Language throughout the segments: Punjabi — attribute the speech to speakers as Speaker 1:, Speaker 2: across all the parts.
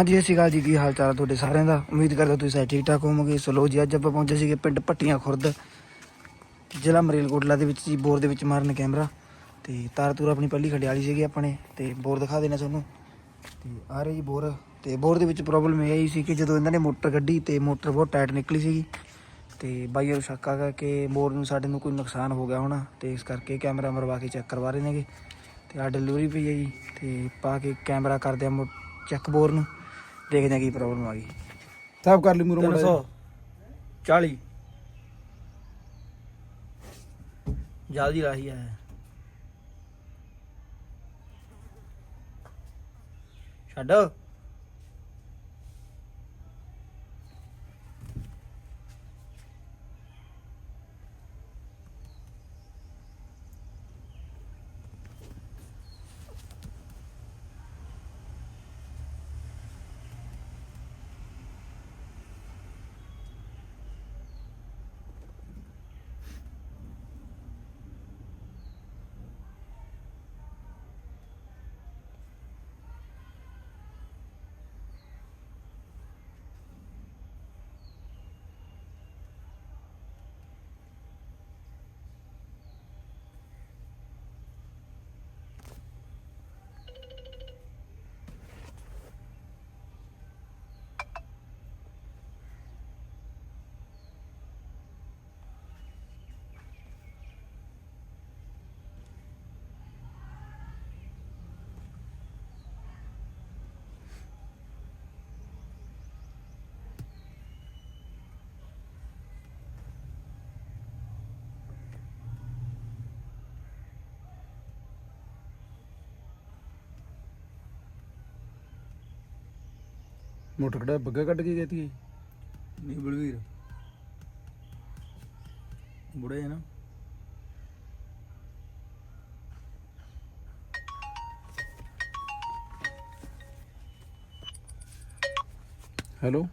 Speaker 1: ਹਾਂਜੀ, ਸਤਿ ਸ਼੍ਰੀ ਅਕਾਲ ਜੀ। ਕੀ ਹਾਲ ਚਾਲ ਹੈ ਤੁਹਾਡੇ ਸਾਰਿਆਂ ਦਾ? ਉਮੀਦ ਕਰਦਾ ਤੁਸੀਂ ਸਾਰੇ ਠੀਕ ਠਾਕ ਹੋਵੋਗੇ। ਸੋ ਲੋ ਜੀ, ਅੱਜ ਆਪਾਂ ਪਹੁੰਚੇ ਸੀਗੇ ਪਿੰਡ ਪੱਟੀਆਂ ਖੁਰਦ, ਜ਼ਿਲ੍ਹਾ ਮਰੇਲਕੋਟਲਾ ਦੇ ਵਿੱਚ ਜੀ, ਬੋਰ ਦੇ ਵਿੱਚ ਮਾਰਨ ਕੈਮਰਾ। ਤੇ ਤਾਰ ਤੂਰ ਆਪਣੀ ਪਹਿਲੀ ਖੜਿਆਲੀ ਸੀਗੀ ਆਪਣੇ, ਤੇ ਬੋਰ ਦਿਖਾ ਦੇਣਾ ਤੁਹਾਨੂੰ। ਤੇ ਆ ਰਹੀ ਜੀ ਬੋਰ। ਤੇ ਬੋਰ ਦੇ ਵਿੱਚ ਪ੍ਰੋਬਲਮ ਇਹ ਆਈ ਸੀ ਕਿ ਜਦੋਂ ਇਹਨਾਂ ਨੇ ਮੋਟਰ ਕੱਢੀ ਤੇ ਮੋਟਰ ਬਹੁਤ ਟਾਈਟ ਨਿਕਲੀ ਸੀਗੀ। ਤੇ ਬਾਈਆਂ ਨੂੰ ਸ਼ੱਕ ਆ ਗਿਆ ਕਿ ਬੋਰ ਨੂੰ ਸਾਡੇ ਨੂੰ ਕੋਈ ਨੁਕਸਾਨ ਹੋ ਗਿਆ ਹੋਣਾ। ਤੇ ਇਸ ਕਰਕੇ ਕੈਮਰਾ ਮਰਵਾ ਕੇ ਚੈੱਕ ਕਰਵਾ ਰਹੇ ਨੇਗੇ। ਤੇ ਆ ਡਿਲੀਵਰੀ ਪਈ ਹੈ ਜੀ ਤੇ ਪਾ ਕੇ ਕੈਮਰਾ ਕਰਦੇ ਆ ਚੈੱਕ ਬੋਰ ਨੂੰ। ਦੇਖਦੇ ਆ ਕੀ ਪ੍ਰੋਬਲਮ ਆ ਗਈ।
Speaker 2: ਸਾਫ਼ ਕਰ ਲਈ ਮੂਰੋ ਮੜਾ
Speaker 1: 340 ਜਲਦੀ ਰਾਹੀ ਹੈ ਛੱਡ।
Speaker 2: ਮੋਟਰ ਕੜਾ ਬੱਗਾ ਕੱਢ ਕੇ ਗਈ ਤੀ
Speaker 3: ਨਹੀਂ ਬਲਵੀਰ। ਬੁੜੇ ਹੈ ਨਾ।
Speaker 2: ਹੈਲੋ?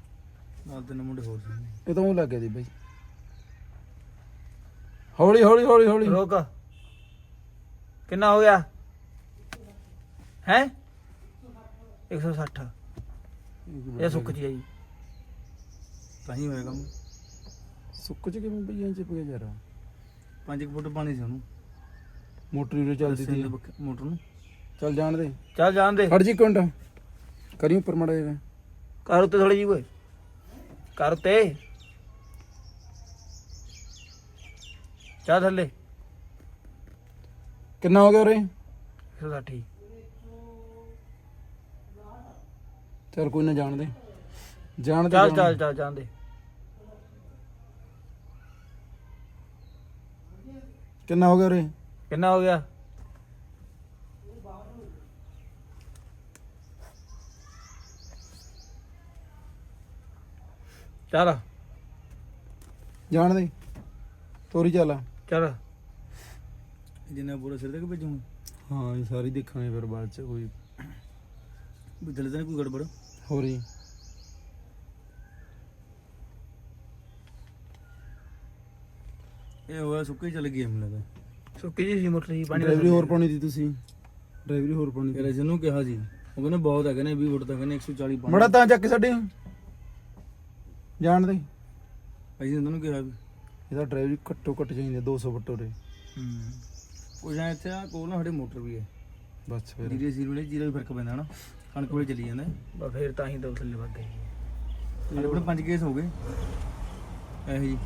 Speaker 3: ਨਾਲ ਤਿੰਨ ਮੁੰਡੇ ਹੋਰ ਸੀ।
Speaker 2: ਇਹ ਤਾਂ ਉਹ ਲੱਗ ਗਿਆ ਦੀ ਬਾਈ। ਹੌਲੀ ਹੌਲੀ ਹੌਲੀ ਹੌਲੀ।
Speaker 1: ਰੋਕ। ਕਿੰਨਾ ਹੋ ਗਿਆ? ਹੈ? 160 ਇਹ ਸੁੱਕ ਜੀ ਜੀ
Speaker 3: ਤਾਂ ਹੀ ਹੋਇਆ ਕੰਮ
Speaker 2: ਸੁੱਕ ਚ ਕਿਵੇਂ ਬਈ ਐਂ ਚ ਪਿਆ ਯਾਰ
Speaker 3: 5 ਫੁੱਟ ਪਾਣੀ ਸੀ ਉਹਨੂੰ।
Speaker 2: ਮੋਟਰ ਹੀ ਚੱਲਦੀ ਸੀ।
Speaker 3: ਮੋਟਰ ਨੂੰ।
Speaker 2: ਚੱਲ ਜਾਣ ਦੇ।
Speaker 1: ਚੱਲ ਜਾਣ ਦੇ।
Speaker 2: ਹਟ ਜੀ ਮਿੰਟ। ਕਰੀ ਉੱਪਰ ਮੜਾ ਜਿਹਾ।
Speaker 1: ਕਰ ਉੱਤੇ ਥੋੜੀ ਜੀ ਓਏ। ਕਰ ਉੱਤੇ। ਚੱਲ ਥੱਲੇ।
Speaker 2: ਕਿੰਨਾ ਹੋ ਗਿਆ ਉਰੇ?
Speaker 1: 160
Speaker 2: ਚੱਲ ਕੋਈ ਨਾ ਜਾਣ ਦੇ ਜਾਣ ਦੇ
Speaker 1: ਚੱਲ
Speaker 2: ਜਾਣ
Speaker 1: ਚੱਲ
Speaker 2: ਦੇ।
Speaker 1: ਚੱਲ ਦੇ
Speaker 2: ਕਿੰਨਾ ਹੋ ਗਿਆ ਉਰੇ?
Speaker 1: ਕਿੰਨਾ ਹੋ ਗਿਆ? ਚੱਲ।
Speaker 2: ਜਾਣ ਦੇ ਤੋਰੀ ਚੱਲ।
Speaker 1: ਚੱਲ।
Speaker 3: ਜਿੰਨਾ ਬੁੜਾ ਸਿਰ ਤੱਕ ਭੇਜੂ
Speaker 2: ਹਾਂ ਇਹ ਸਾਰੀ ਦੇਖਾਂਗੇ ਫਿਰ ਬਾਅਦ ਚ ਕੋਈ।
Speaker 3: ਵੀ ਤਾਂ ਨੀ ਕੋਈ ਗੜਬੜ?
Speaker 2: ਹੋ ਰਹੀ
Speaker 3: ਇਹ ਹੋਇਆ ਸੁੱਕੇ ਹੀ ਚੱਲ ਗਈ ਮੈਨੂੰ ਲੱਗਦਾ
Speaker 1: ਸੁੱਕੀ ਜੀ ਸੀ ਮੋਟਰ ਜੀ ਪਾਣੀ
Speaker 2: ਡਰਾਈਵਰੀ ਹੋਰ ਪਾਉਣੀ ਦੀ ਤੁਸੀਂ ਡਰਾਈਵਰੀ ਹੋਰ ਪਾਉਣੀ
Speaker 3: ਯਾਰ ਅਜਨ ਨੂੰ ਕਿਹਾ ਸੀ ਉਹ ਕਹਿੰਦੇ ਬਹੁਤ ਹੈ ਕਹਿੰਦੇ 20 ਫੁੱਟ ਤੱਕ ਕਹਿੰਦੇ 140 ਪਾਣੀ
Speaker 2: ਮੜਾ ਤਾਂ ਚੱਕ ਕੇ ਛੱਡੀ ਜਾਣ ਦੇ
Speaker 3: ਅਸੀਂ ਉਹਨਾਂ ਨੂੰ ਕਿਹਾ ਵੀ
Speaker 2: ਇਹਦਾ ਡਰਾਈਵਰੀ ਘੱਟੋ ਘੱਟ ਚਾਹੀਦੀ 200 ਫੁੱਟ ਉਰੇ
Speaker 3: ਹੂੰ ਉਹ ਜਾਂ ਇੱਥੇ ਆ ਕੋਲ ਨਾ ਸਾਡੇ ਮੋਟਰ ਵੀ ਹੈ
Speaker 2: ਬਸ ਫਿਰ
Speaker 3: ਜੀਰੇ ਸੀਰ ਵੇਲੇ ਜੀਰਾ ਵੀ ਫ਼ਰਕ ਪੈਂਦਾ ਹਨਾ ਕਣਕ ਵੇਲੇ ਚੱਲੀ ਜਾਂਦਾ।
Speaker 1: ਬਾ ਫੇਰ ਤਾਂ ਹੀ ਦੋ ਥੱਲੇ ਵੱਧ ਗਈ
Speaker 3: ਸਾਡੇ ਕੋਲ ਪੰਜ ਕੇਸ ਹੋ ਗਏ। ਇਹੋ ਜੀ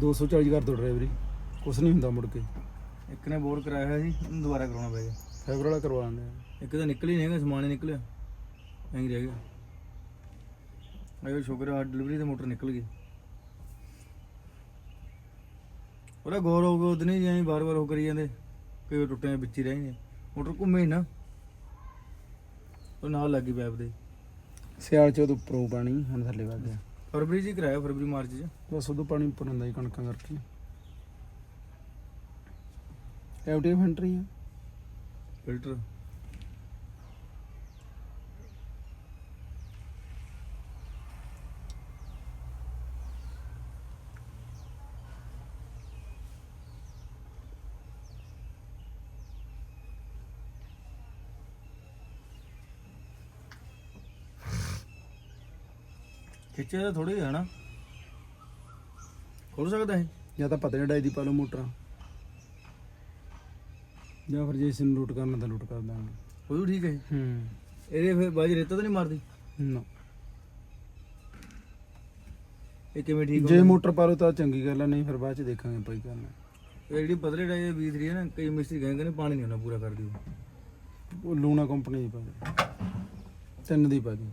Speaker 2: 240 ਕਰ ਦੋ ਡਰਾਈਵਰੀ ਕੁਛ ਨਹੀਂ ਹੁੰਦਾ ਮੁੜ ਕੇ।
Speaker 3: ਇੱਕ ਨੇ ਬੋਰ ਕਰਾਇਆ ਹੋਇਆ ਸੀ ਉਹਨੂੰ ਦੁਬਾਰਾ ਕਰਾਉਣਾ ਪੈ ਗਿਆ।
Speaker 2: ਫਾਈਬਰ ਵਾਲਾ ਕਰਵਾ ਲੈਂਦੇ ਆ।
Speaker 3: ਇੱਕ ਤਾਂ ਨਿਕਲ ਹੀ ਨਹੀਂ ਹੈਗਾ ਸਮਾਨ ਹੀ ਨਿਕਲਿਆ। ਐਂ ਹੀ ਰਹਿ ਗਿਆ। ਅਯੋ ਸ਼ੁਕਰ ਆ ਡਿਲੀਵਰੀ ਤੇ ਮੋਟਰ ਨਿਕਲ ਗਈ। ਉਹਦਾ ਗੌਰ ਹੋ ਗਿਆ ਉਹਦੇ ਨਹੀਂ ਐਂ ਬਾਰ-ਬਾਰ ਹੋ ਕਰੀ ਜਾਂਦੇ। ਕਈ ਟੁੱਟੇ ਵਿੱਚ ਹੀ ਰਹਿ ਜਾਂਦੇ ਮੋਟਰ ਘੁੰਮੇ ਹੀ ਨਾ। ਉਹ ਨਾਲ ਲੱਗੀ ਪੈਪ ਦੇ।
Speaker 2: ਸਿਆਲ ਚ ਉਦੋਂ ਉੱਪਰੋਂ ਪਾਣੀ ਹੁਣ ਥੱਲੇ ਵੱਗ ਗਿਆ।
Speaker 3: ਫਰਵਰੀ ਹੀ ਕਰਾਇਆ ਫਰਵਰੀ ਮਾਰਚ 'ਚ।
Speaker 2: ਬਸ ਉਦੋਂ ਪਾਣੀ ਉੱਪਰ ਹੁੰਦਾ ਜੀ ਕਣਕਾਂ ਕਰਕੇ। ਐਵਟੀ ਫੈਂਟਰੀ ਆ।
Speaker 3: ਫਿਲਟਰ ਖਿੱਚਿਆ ਤਾਂ ਥੋੜੀ ਹੈ ਨਾ। ਖੁੱਲ ਸਕਦਾ ਹੈ
Speaker 2: ਜਾਂ ਤਾਂ ਪਤਲੇ ਡਾਈ ਦੀ ਪਾ ਲਓ ਮੋਟਰ। ਜਾਂ ਫਿਰ ਜੇ ਇਸ ਨੂੰ ਲੂਟ ਕਰਨਾ ਤਾਂ ਲੂਟ ਕਰ ਦਾਂਗੇ।
Speaker 3: ਉਹ ਵੀ ਠੀਕ ਹੈ
Speaker 2: ਹੂੰ।
Speaker 3: ਇਹਦੇ ਫਿਰ ਬਾਜ ਰੇਤਾ ਤਾਂ ਨਹੀਂ ਮਾਰਦੀ?
Speaker 2: ਨਾ।
Speaker 3: ਇਹ ਕਿਵੇਂ ਠੀਕ
Speaker 2: ਜੇ
Speaker 3: ਹੁੰਦਾ?
Speaker 2: ਮੋਟਰ ਪਾ ਲਓ ਤਾਂ ਚੰਗੀ ਗੱਲ ਆ ਨਹੀਂ ਫਿਰ ਬਾਅਦ ਚ ਦੇਖਾਂਗੇ ਭਾਈ ਕਰਨਾ।
Speaker 3: ਇਹ ਜਿਹੜੀ ਪਤਲੇ ਡਾਈ ਬੀਜ ਰਹੀ ਹੈ ਨਾ ਕਈ ਮਿਸਤਰੀ ਕਹਿੰਦੇ ਨੇ ਪਾਣੀ ਨਹੀਂ ਉਹਨਾਂ ਪੂਰਾ ਕਰਦੀ ਉਹ
Speaker 2: ਉਹ ਲੂਣਾ ਕੰਪਨੀ ਦੀ ਪਾ ਦੇ ਤਿੰਨ ਦੀ ਪਾ ਦੀ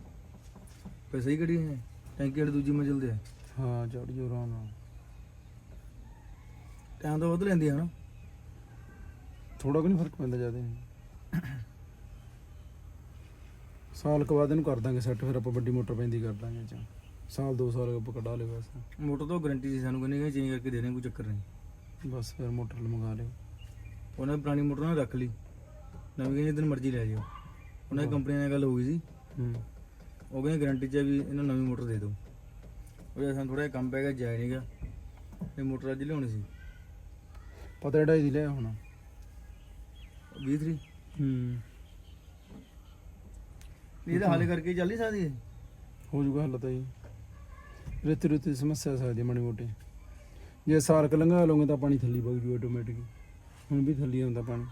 Speaker 3: ਫਿਰ ਸਹੀ ਕੜੀ ਹੈ ਟੈਂਕੀ ਵਾਲੀ ਦੂਜੀ ਮੰਜ਼ਿਲ ਤੇ ਹੈ
Speaker 2: ਹਾਂ ਚੜ ਜੋ ਆਰਾਮ ਨਾਲ।
Speaker 3: ਟਾਈਮ ਤਾਂ ਵੱਧ ਲੈਂਦੀ ਹੈ ਨਾ।
Speaker 2: ਥੋੜਾ ਕੁ ਨਹੀਂ ਫ਼ਰਕ ਪੈਂਦਾ ਜ਼ਿਆਦਾ। ਸਾਲ ਕੁ ਬਾਅਦ ਇਹਨੂੰ ਕਰ ਦਾਂਗੇ ਸੈੱਟ ਫਿਰ ਆਪਾਂ ਵੱਡੀ ਮੋਟਰ ਪੈਂਦੀ ਕਰ ਦਾਂਗੇ ਚ। ਸਾਲ ਦੋ ਸਾਲ ਆਪਾਂ ਕਢਾ ਲਿਓ ਬਸ।
Speaker 3: ਮੋਟਰ ਤੋਂ ਗਾਰੰਟੀ ਸੀ ਸਾਨੂੰ ਕਹਿੰਦੇ ਚੇਂਜ ਕਰਕੇ ਦੇ ਦੇਣ ਕੋਈ ਚੱਕਰ ਨਹੀਂ।
Speaker 2: ਬਸ ਫਿਰ ਮੋਟਰ ਮੰਗਾ ਲਿਓ।
Speaker 3: ਉਹਨਾਂ ਪੁਰਾਣੀ ਮੋਟਰ ਨਾਲ ਰੱਖ ਲਈ। ਨਵੀਂ ਕਹਿੰਦੇ ਜਿੱਦਣ ਮਰਜ਼ੀ ਲੈ ਜਿਓ। ਉਹਨਾਂ ਦੀ ਕੰਪਨੀ ਨਾਲ ਗੱਲ ਹੋ ਗਈ ਸੀ।
Speaker 2: ਹੂੰ।
Speaker 3: ਉਹ ਕਹਿੰਦੇ ਗਾਰੰਟੀ 'ਚ ਹੈ ਵੀ ਇਹਨਾਂ ਨੂੰ ਨਵੀਂ ਮੋਟਰ ਦੇ ਦਿਓ। ਉਹ ਜਿਹਾ ਸਾਨੂੰ ਥੋੜਾ ਜਿਹਾ ਕੰਮ ਪੈ ਗਿਆ ਜਾਇ ਨਹੀਂਗਾ ਇਹ ਮੋਟਰ ਅੱਜ ਲਿਆਉਣੀ ਸੀ।
Speaker 2: ਪਤਾ ਢਾਈ ਦੀ ਲਿਆ ਹੁਣ
Speaker 3: 23
Speaker 2: ਹੂੰ।
Speaker 3: ਇਹਦਾ ਹੱਲ ਕਰਕੇ ਚੱਲ ਨਹੀਂ ਸਕਦੀ ਇਹ?
Speaker 2: ਹੋ ਜੂਗਾ ਹੱਲ ਤਾਂ ਜੀ। ਰੇਤੀ ਰੁੱਤੀ ਦੀ ਸਮੱਸਿਆ ਆ ਸਕਦੀ ਹੈ ਮਾੜੀ ਮੋਟੀ। ਜੇ ਸਾਰਕ ਲੰਘਾ ਲਓਗੇ ਤਾਂ ਪਾਣੀ ਥੱਲੇ ਵਗ ਜੂ ਆਟੋਮੈਟਿਕ ਹੁਣ ਵੀ ਥੱਲੇ ਆਉਂਦਾ ਪਾਣੀ।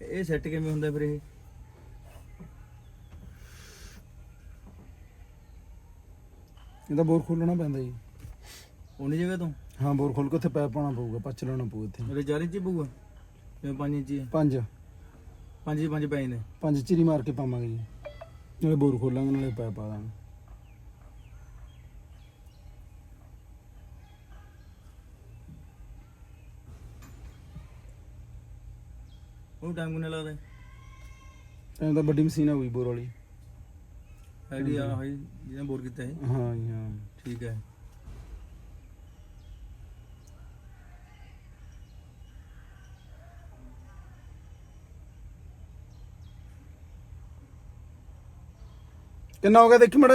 Speaker 3: ਇਹ ਸੈੱਟ ਕਿਵੇਂ ਹੁੰਦਾ ਫਿਰ ਇਹ?
Speaker 2: ਇਹਦਾ ਬੋਰ ਖੋਲਣਾ ਪੈਂਦਾ ਜੀ।
Speaker 3: ਉਹਨੀ ਜਗ੍ਹਾ ਤੋਂ?
Speaker 2: ਹਾਂ ਬੋਰ ਖੋਲ ਕੇ ਉੱਥੇ ਪੈਪ ਪਾਉਣਾ ਪਊਗਾ ਪੱਚ ਲਾਉਣਾ ਪਊ ਇੱਥੇ।
Speaker 3: ਮੇਰੇ 4 ਇੰਚ ਹੀ ਪਊਗਾ? ਜਿਵੇਂ 5 ਇੰਚ ਹੀ। ਹੈ
Speaker 2: ਪੰਜ
Speaker 3: 5 ਹੀ 5 ਪੈ ਜਾਂਦੇ।
Speaker 2: ਪੰਜ ਚਿਰੀ ਮਾਰ ਕੇ ਪਾਵਾਂਗੇ ਜੀ। ਨਾਲੇ ਬੋਰ ਖੋਲਾਂਗੇ ਨਾਲੇ ਪੈਪ ਪਾ ਦਾਂਗੇ।
Speaker 3: ਉਹਨੂੰ ਟਾਈਮ ਕਿੰਨਾ ਲੱਗਦਾ?
Speaker 2: ਐਂ ਤਾਂ ਵੱਡੀ ਮਸ਼ੀਨ ਆ ਗਈ ਬੋਰ ਵਾਲੀ।
Speaker 3: ਆਈਡੀ ਆ ਹੋਈ ਜਿਹਨੇ ਬੋਰ ਕੀਤਾ ਹੈ
Speaker 2: ਹਾਂ ਜੀ ਹਾਂ।
Speaker 3: ਠੀਕ ਹੈ।
Speaker 2: ਕਿੰਨਾ ਹੋ ਗਿਆ ਦੇਖੀ ਮੜਾ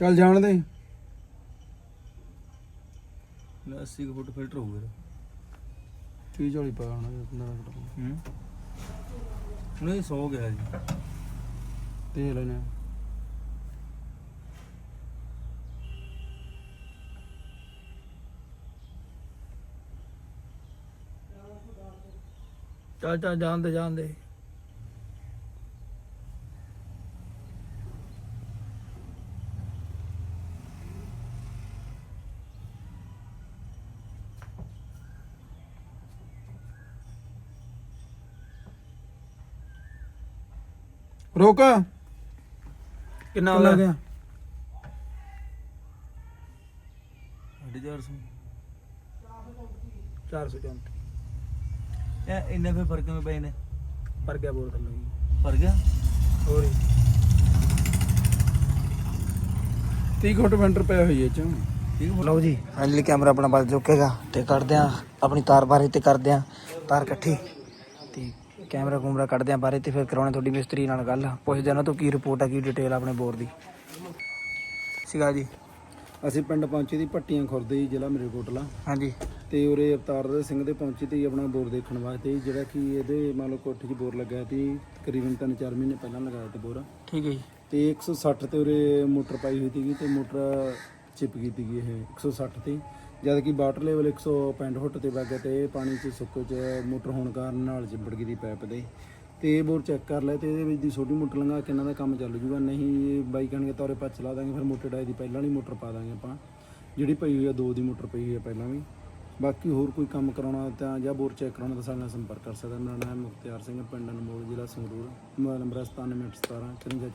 Speaker 2: ਚੱਲ ਜਾਣ ਦੇ।
Speaker 3: 80 ਫੁੱਟ ਫਿਲਟਰ ਹੋਊਗਾ ਇਹਦਾ।
Speaker 2: 30 40 ਪਾ ਹੋਣਾ ਕਿੰਨਾ ਲੱਗਦਾ
Speaker 3: ਹੂੰ ਨਹੀਂ 100 ਗਿਆ ਜੀ
Speaker 2: ਤੇ ਲੈਣਾ
Speaker 1: ਚੱਲ ਚੱਲ ਜਾਣ ਦੇ ਜਾਣ ਦੇ
Speaker 2: ਰੋਕ।
Speaker 1: ਕਿੰਨਾ
Speaker 2: ਕਿੰਨਾ ਗਿਆ?
Speaker 3: 450
Speaker 1: 434
Speaker 3: ਇਹ ਇੰਨੇ ਫੇ ਫ਼ਰਕ ਕਿਵੇਂ ਪਏ ਨੇ?
Speaker 1: ਪਰ ਗਿਆ ਬੋਲ ਥੱਲੇ।
Speaker 3: ਫ਼ਰਕ ਗਿਆ
Speaker 1: ਹੋਰ
Speaker 2: 30 ਘੁੱਟ ਵੈਂਟਰ ਪਿਆ ਹੋਈ ਹੈ ਚ।
Speaker 3: ਹੈ
Speaker 1: ਲਓ ਜੀ ਫਾਈਨਲੀ ਕੈਮਰਾ ਆਪਣਾ ਬਲ ਚੁੱਕੇਗਾ ਤੇ ਕੱਢਦੇ ਆ ਆਪਣੀ ਤਾਰ ਬਾਰੇ ਤੇ ਕਰਦੇ ਆ ਤਾਰ ਇਕੱਠੀ। ਕੈਮਰਾ ਕੂਮਰਾ ਕੱਢਦੇ ਆ ਬਾਰੇ ਤੇ ਫਿਰ ਕਰਾਉਣੇ ਤੁਹਾਡੀ ਮਿਸਤਰੀ ਨਾਲ ਗੱਲ। ਪੁੱਛਦੇ ਆ ਉਹਨਾਂ ਤੋਂ ਕੀ ਰਿਪੋਰਟ ਆ ਕੀ ਡਿਟੇਲ ਆਪਣੇ ਬੋਰ ਦੀ। ਸਿਗਾ ਜੀ।
Speaker 2: ਅਸੀਂ ਪਿੰਡ ਪਹੁੰਚੇ ਦੀ ਪੱਟੀਆਂ ਖੁਰਦੇ ਜੀ ਜ਼ਿਲ੍ਹਾ ਮਰੇਕੋਟਲਾ।
Speaker 1: ਹਾਂਜੀ।
Speaker 2: ਤੇ ਉਰੇ ਅਵਤਾਰ ਸਿੰਘ ਦੇ ਪਹੁੰਚੇ ਤੇ ਆਪਣਾ ਬੋਰ ਦੇਖਣ ਵਾਸਤੇ ਜਿਹੜਾ ਕਿ ਇਹਦੇ ਮੰਨ ਲਓ ਕੋਠੀ 'ਚ ਬੋਰ ਲੱਗਾ ਸੀ ਤਕਰੀਬਨ 3-4 ਮਹੀਨੇ ਪਹਿਲਾਂ ਲਗਾਇਆ ਤੇ ਬੋਰ
Speaker 1: ਠੀਕ ਹੈ ਜੀ।
Speaker 2: ਤੇ 160 ਤੇ ਉਰੇ ਮੋਟਰ ਪਾਈ ਹੋਈ ਸੀਗੀ ਤੇ ਮੋਟਰ ਚਿਪ ਗਈ ਸੀਗੀ ਇਹ 160 ਤੇ। ਜਦ ਕਿ ਵਾਟਰ ਲੈਵਲ 165 ਫੁੱਟ ਤੇ ਵਗ ਗਿਆ ਤੇ ਇਹ ਪਾਣੀ 'ਚ ਸੁੱਕ 'ਚ ਮੋਟਰ ਹੋਣ ਕਾਰਨ ਨਾਲ ਚਿੰਬੜ ਗਈ ਦੀ ਪਾਈਪ ਦੇ ਤੇ ਇਹ ਬੋਰ ਚੈੱਕ ਕਰ ਲੈ ਤੇ ਇਹਦੇ ਵਿੱਚ ਦੀ ਛੋਟੀ ਮੋਟਰ ਲੰਗਾ ਕੇ ਇਹਨਾਂ ਦਾ ਕੰਮ ਚੱਲ ਜੂਗਾ। ਨਹੀਂ, ਇਹ ਬਾਈ ਕਹਣਗੇ ਤੌਰੇ ਪਾ ਚਲਾ ਦਾਂਗੇ, ਫਿਰ ਮੋਟਰ ਡਾਈ ਦੀ ਪਹਿਲਾਂ ਵਾਲੀ ਮੋਟਰ ਪਾ ਦਾਂਗੇ ਆਪਾਂ। ਜਿਹੜੀ ਪਈ ਹੋਈ ਆ, ਦੋ ਦੀ ਮੋਟਰ ਪਈ ਹੋਈ ਆ ਪਹਿਲਾਂ ਵੀ। ਬਾਕੀ ਹੋਰ ਕੋਈ ਕੰਮ ਕਰਾਉਣਾ ਤਾਂ ਜਾਂ ਬੋਰ ਚੈੱਕ ਕਰਾਉਣਾ ਤਾਂ ਸਾਡੇ ਨਾਲ ਸੰਪਰਕ ਕਰ ਸਕਦਾ। ਮੇਰਾ ਨਾਮ ਹੈ ਮੁਖਤਿਆਰ ਸਿੰਘ ਪਿੰਡ ਅਨਮੋਲ, ਜ਼ਿਲ੍ਹਾ ਸੰਗਰੂਰ। ਮੋਬਾਈਲ ਨੰਬਰ ਹੈ 9717 54